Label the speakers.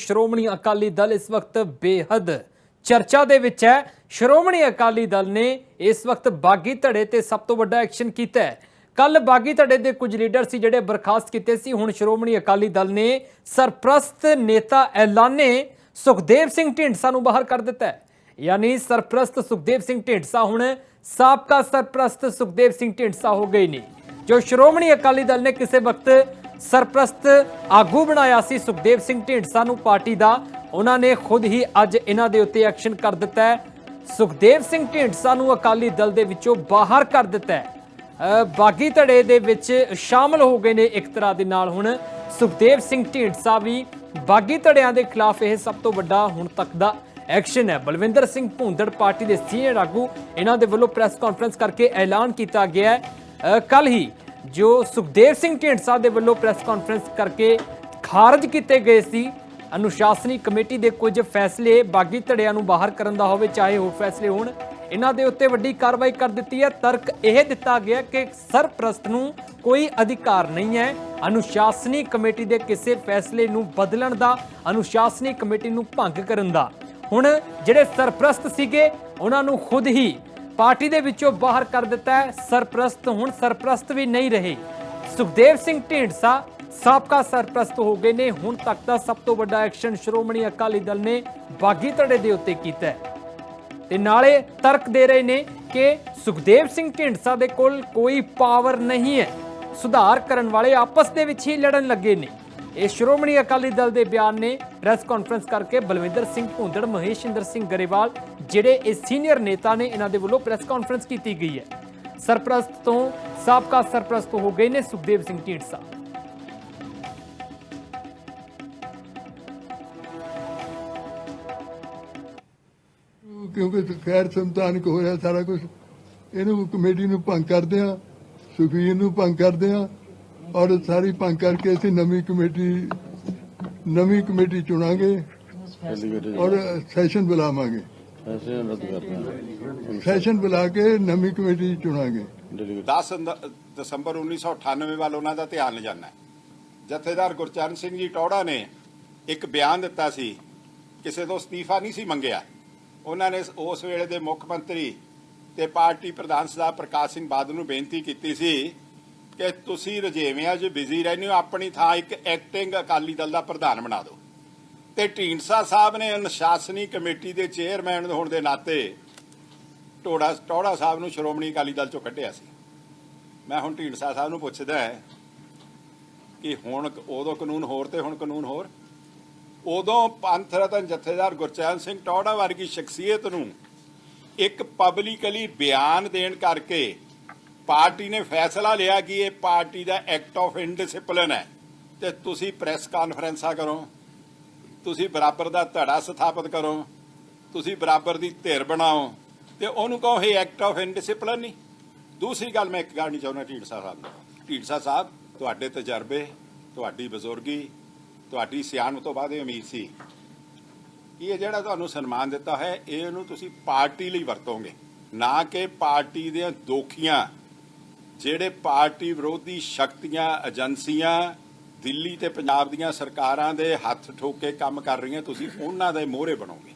Speaker 1: ਸ਼੍ਰੋਮਣੀ ਅਕਾਲੀ ਦਲ ਇਸ ਵਕਤ ਬੇਹੱਦ ਚਰਚਾ ਦੇ ਵਿੱਚ ਹੈ। ਸ਼੍ਰੋਮਣੀ ਅਕਾਲੀ ਦਲ ਨੇ ਇਸ ਵਕਤ ਬਾਗੀ ਧੜੇ ਤੇ ਸਭ ਤੋਂ ਵੱਡਾ ਐਕਸ਼ਨ ਕੀਤਾ ਹੈ। ਕੱਲ ਬਾਗੀ ਧੜੇ ਦੇ ਕੁਝ ਲੀਡਰ ਸੀ ਜਿਹੜੇ ਬਰਖਾਸਤ ਕੀਤੇ ਸੀ। ਹੁਣ ਸ਼੍ਰੋਮਣੀ ਅਕਾਲੀ ਦਲ ਨੇ ਸਰਪ੍ਰਸਤ ਨੇਤਾ ਐਲਾਨੇ ਸੁਖਦੇਵ ਸਿੰਘ ਢੀਂਡਸਾ ਨੂੰ ਬਾਹਰ ਕਰ ਦਿੱਤਾ ਹੈ। ਯਾਨੀ ਸਰਪ੍ਰਸਤ ਸੁਖਦੇਵ ਸਿੰਘ ਢੀਂਡਸਾ ਹੁਣ ਸਾਬਕਾ ਸਰਪ੍ਰਸਤ ਸੁਖਦੇਵ ਸਿੰਘ ਢੀਂਡਸਾ ਹੋ ਗਏ ਨੇ। ਜੋ ਸ਼੍ਰੋਮਣੀ ਅਕਾਲੀ ਦਲ ਨੇ ਕਿਸੇ ਵਕਤ ਸਰਪ੍ਰਸਤ ਆਗੂ ਬਣਾਇਆ ਸੀ ਸੁਖਦੇਵ ਸਿੰਘ ਢੀਂਡਸਾ ਨੂੰ ਪਾਰਟੀ ਦਾ। ਉਹਨਾਂ ਨੇ ਖੁਦ ਹੀ ਅੱਜ ਇਹਨਾਂ ਦੇ ਉੱਤੇ ਐਕਸ਼ਨ ਕਰ ਦਿੱਤਾ ਹੈ। ਸੁਖਦੇਵ ਸਿੰਘ ਢੀਂਡਸਾ ਨੂੰ ਅਕਾਲੀ ਦਲ ਦੇ ਵਿੱਚੋਂ ਬਾਹਰ ਕਰ ਦਿੱਤਾ ਹੈ। ਬਾਗੀ ਧੜੇ ਦੇ ਵਿੱਚ ਸ਼ਾਮਲ ਹੋ ਗਏ ਨੇ ਇੱਕ ਤਰ੍ਹਾਂ ਦੇ ਨਾਲ ਹੁਣ। ਸੁਖਦੇਵ ਸਿੰਘ ਢੀਂਡਸਾ ਵੀ ਬਾਗੀ ਧੜਿਆਂ ਦੇ ਖਿਲਾਫ ਇਹ ਸਭ ਤੋਂ ਵੱਡਾ ਹੁਣ ਤੱਕ ਦਾ ਐਕਸ਼ਨ ਹੈ। ਬਲਵਿੰਦਰ ਸਿੰਘ ਭੂੰਦੜ ਪਾਰਟੀ ਦੇ ਸੀਨੀਅਰ ਆਗੂ ਇਹਨਾਂ ਦੇ ਵੱਲੋਂ ਪ੍ਰੈਸ ਕਾਨਫਰੰਸ ਕਰਕੇ ਐਲਾਨ ਕੀਤਾ ਗਿਆ ਹੈ। ਕੱਲ ਹੀ ਜੋ ਸੁਖਦੇਵ ਸਿੰਘ ਢੀਂਡਸਾ ਦੇ ਵੱਲੋਂ ਪ੍ਰੈਸ ਕਾਨਫਰੰਸ ਕਰਕੇ ਖਾਰਜ ਕੀਤੇ ਗਏ ਸੀ, ਅਨੁਸ਼ਾਸਨੀ ਕਮੇਟੀ ਦੇ ਕੁਝ ਫੈਸਲੇ ਬਾਗੀ ਧੜਿਆਂ ਨੂੰ ਬਾਹਰ ਕਰਨ ਦਾ ਹੋਵੇ, ਚਾਹੇ ਹੋਰ ਫੈਸਲੇ ਹੋਣ, ਇਹਨਾਂ ਦੇ ਉੱਤੇ ਵੱਡੀ ਕਾਰਵਾਈ ਕਰ ਦਿੱਤੀ ਹੈ। ਤਰਕ ਇਹ ਦਿੱਤਾ ਗਿਆ ਕਿ ਸਰਪ੍ਰਸਤ ਨੂੰ ਕੋਈ ਅਧਿਕਾਰ ਨਹੀਂ ਹੈ। ਅਨੁਸ਼ਾਸਨੀ ਕਮੇਟੀ ਦੇ ਕਿਸੇ ਫੈਸਲੇ ਨੂੰ ਬਦਲਣ ਦਾ, ਅਨੁਸ਼ਾਸਨੀ ਕਮੇਟੀ ਨੂੰ ਭੰਗ ਕਰਨ ਦਾ। ਹੁਣ ਜਿਹੜੇ ਸਰਪ੍ਰਸਤ ਸੀਗੇ, ਉਹਨਾਂ ਨੂੰ ਖੁਦ ਹੀ ਪਾਰਟੀ ਦੇ ਵਿੱਚੋਂ ਬਾਹਰ ਕਰ ਦਿੱਤਾ ਹੈ। ਸਰਪ੍ਰਸਤ ਹੁਣ ਸਰਪ੍ਰਸਤ ਵੀ ਨਹੀਂ ਰਹੇ। ਸੁਖਦੇਵ ਸਿੰਘ ਢੀਂਡਸਾ ਸਾਬਕਾ ਸਰਪ੍ਰਸਤ ਹੋ ਗਏ ਨੇ। ਹੁਣ ਤੱਕ ਦਾ ਸਭ ਤੋਂ ਵੱਡਾ ਐਕਸ਼ਨ ਸ਼੍ਰੋਮਣੀ ਅਕਾਲੀ ਦਲ ਨੇ ਬਾਗੀ ਧੜੇ ਦੇ ਉੱਤੇ ਕੀਤਾ ਹੈ। ਤੇ ਨਾਲੇ ਤਰਕ ਦੇ ਰਹੇ ਨੇ ਕਿ ਸੁਖਦੇਵ ਸਿੰਘ ਢੀਂਡਸਾ ਦੇ ਕੋਲ ਕੋਈ ਪਾਵਰ ਨਹੀਂ ਹੈ। ਸੁਧਾਰ ਕਰਨ ਵਾਲੇ ਆਪਸ ਦੇ ਵਿੱਚ ਹੀ ਲੜਨ ਲੱਗੇ ਨੇ। ਇਹ ਸ਼੍ਰੋਮਣੀ ਅਕਾਲੀ ਦਲ ਦੇ ਬਿਆਨ ਨੇ ਪ੍ਰੈਸ ਕਾਨਫਰੰਸ ਕਰਕੇ ਬਲਵਿੰਦਰ ਸਿੰਘ ਭੁੰਦੜ, ਮਹੇਸ਼ਿੰਦਰ ਸਿੰਘ ਗਰੇਵਾਲ ਜਿਹੜੇ ਇਹ ਸੀਨੀਅਰ ਨੇਤਾ ਨੇ, ਇਹਨਾਂ ਦੇ ਵੱਲੋਂ ਪ੍ਰੈਸ ਕਾਨਫਰੰਸ ਕੀਤੀ ਗਈ ਹੈ। ਸਰਪ੍ਰਸਤ ਤੋਂ ਸਾਬਕਾ ਸਰਪ੍ਰਸਤ ਹੋ ਗਏ ਨੇ ਸੁਖਦੇਵ ਸਿੰਘ ਢੀਂਡਸਾ।
Speaker 2: ਕਿਉਂਕਿ ਖੈਰ ਸੰਤਾਨਕ ਹੋਇਆ ਸਾਰਾ ਕੁਝ ਇਹਨੂੰ ਕਮੇਟੀ ਨੂੰ ਭੰਗ ਕਰਦੇ ਆ ਸੁਖਵੀਰ ਨੂੰ ਭੰਗ ਕਰਦੇ ਆ ਔਰ ਸਾਰੀ ਭੰਗ ਕਰਕੇ ਅਸੀਂ ਨਵੀਂ ਕਮੇਟੀ ਨਵੀਂ ਕਮੇਟੀ ਚੁਣਾਂਗੇ ਔਰ ਸੈਸ਼ਨ ਬੁਲਾਵਾਂਗੇ। ਸੈਸ਼ਨ ਬੁਲਾ ਕੇ ਨਵੀਂ ਕਮੇਟੀ ਚੁਣਾਂਗੇ।
Speaker 3: 10 ਦਸੰਬਰ 1998 ਵੱਲ ਉਹਨਾਂ ਦਾ ਧਿਆਨ ਲਿਜਾਣਾ ਜਥੇਦਾਰ ਗੁਰਚਰਨ ਸਿੰਘ ਜੀ ਟੌੜਾ ਨੇ ਇੱਕ ਬਿਆਨ ਦਿੱਤਾ ਸੀ, ਕਿਸੇ ਤੋਂ ਅਸਤੀਫਾ ਨਹੀਂ ਸੀ ਮੰਗਿਆ। ਉਹਨਾਂ ਨੇ ਉਸ ਵੇਲੇ ਦੇ ਮੁੱਖ ਮੰਤਰੀ ਤੇ ਪਾਰਟੀ ਪ੍ਰਧਾਨ ਸਰਦਾਰ ਪ੍ਰਕਾਸ਼ ਸਿੰਘ ਬਾਦਲ ਨੂੰ ਬੇਨਤੀ ਕੀਤੀ ਸੀ ਕਿ ਤੁਸੀਂ ਰਜੇਵਿਆਂ 'ਚ ਬਿਜ਼ੀ ਰਹਿੰਦੇ ਹੋ, ਆਪਣੀ ਥਾਂ ਇੱਕ ਐਕਟਿੰਗ ਅਕਾਲੀ ਦਲ ਦਾ ਪ੍ਰਧਾਨ ਬਣਾ ਦਿਓ। ਤੇ ਢੀਂਡਸਾ ਸਾਹਿਬ ਨੇ ਅਨੁਸ਼ਾਸਨੀ ਕਮੇਟੀ ਦੇ ਚੇਅਰਮੈਨ ਹੋਣ ਦੇ ਨਾਤੇ ਟੋੜਾ ਟੌੜਾ ਸਾਹਿਬ ਨੂੰ ਸ਼੍ਰੋਮਣੀ ਅਕਾਲੀ ਦਲ ਚੋਂ ਕੱਢਿਆ ਸੀ। ਮੈਂ ਹੁਣ ਢੀਂਡਸਾ ਸਾਹਿਬ ਨੂੰ ਪੁੱਛਦਾ ਹੈ ਕਿ ਹੁਣ ਉਦੋਂ ਕਾਨੂੰਨ ਹੋਰ ਤੇ ਹੁਣ ਕਾਨੂੰਨ ਹੋਰ। ਉਦੋਂ ਪੰਥ ਰਤਨ ਜਥੇਦਾਰ ਗੁਰਚੈਨ ਸਿੰਘ ਟੌੜਾ ਵਰਗੀ ਸ਼ਖਸੀਅਤ ਨੂੰ ਇੱਕ ਪਬਲਿਕਲੀ ਬਿਆਨ ਦੇਣ ਕਰਕੇ ਪਾਰਟੀ ਨੇ ਫੈਸਲਾ ਲਿਆ ਕਿ ਇਹ ਪਾਰਟੀ ਦਾ ਐਕਟ ਆਫ ਇਨਡਿਸਪਲਿਨ ਹੈ। ਤੇ ਤੁਸੀਂ ਪ੍ਰੈਸ ਕਾਨਫਰੰਸਾਂ ਕਰੋ। ਤੁਸੀਂ ਬਰਾਬਰ ਦਾ ਧੜਾ ਸਥਾਪਿਤ ਕਰੋ। ਤੁਸੀਂ ਬਰਾਬਰ ਦੀ ਧਿਰ ਬਣਾਓ। ਤੇ ਉਹਨੂੰ ਕਹੋ, ਇਹ ਐਕਟ ਆਫ ਇਨਡਿਸਪਲਿਨ ਨਹੀਂ। ਦੂਸਰੀ ਗੱਲ ਮੈਂ ਇੱਕ ਗੱਲ ਨਹੀਂ ਚਾਹੁੰਦਾ ਢੀਂਡਸਾ ਸਾਹਿਬ ਨੂੰ। ਢੀਂਡਸਾ ਸਾਹਿਬ, ਤੁਹਾਡੇ ਤਜਰਬੇ, ਤੁਹਾਡੀ ਬਜ਼ੁਰਗੀ, ਤੁਹਾਡੀ ਸਿਆਣਪ ਤੋਂ ਬਾਅਦ ਇਹ ਉਮੀਦ ਸੀ। ਕਿ ਇਹ ਜਿਹੜਾ ਤੁਹਾਨੂੰ ਸਨਮਾਨ ਦਿੱਤਾ ਹੈ ਇਹਨੂੰ ਤੁਸੀਂ ਪਾਰਟੀ ਲਈ ਵਰਤੋਗੇ। ਨਾ ਕਿ ਪਾਰਟੀ ਦੀਆਂ ਦੋਖੀਆਂ। ਜਿਹੜੇ ਪਾਰਟੀ ਵਿਰੋਧੀ ਸ਼ਕਤੀਆਂ, ਏਜੰਸੀਆਂ, ਦਿੱਲੀ ਤੇ ਪੰਜਾਬ ਦੀਆਂ ਸਰਕਾਰਾਂ ਦੇ ਹੱਥ ਠੋਕ ਕੇ ਕੰਮ ਕਰ ਰਹੀਆਂ, ਤੁਸੀਂ ਉਹਨਾਂ ਦੇ ਮੋਹਰੇ ਬਣੋਗੇ।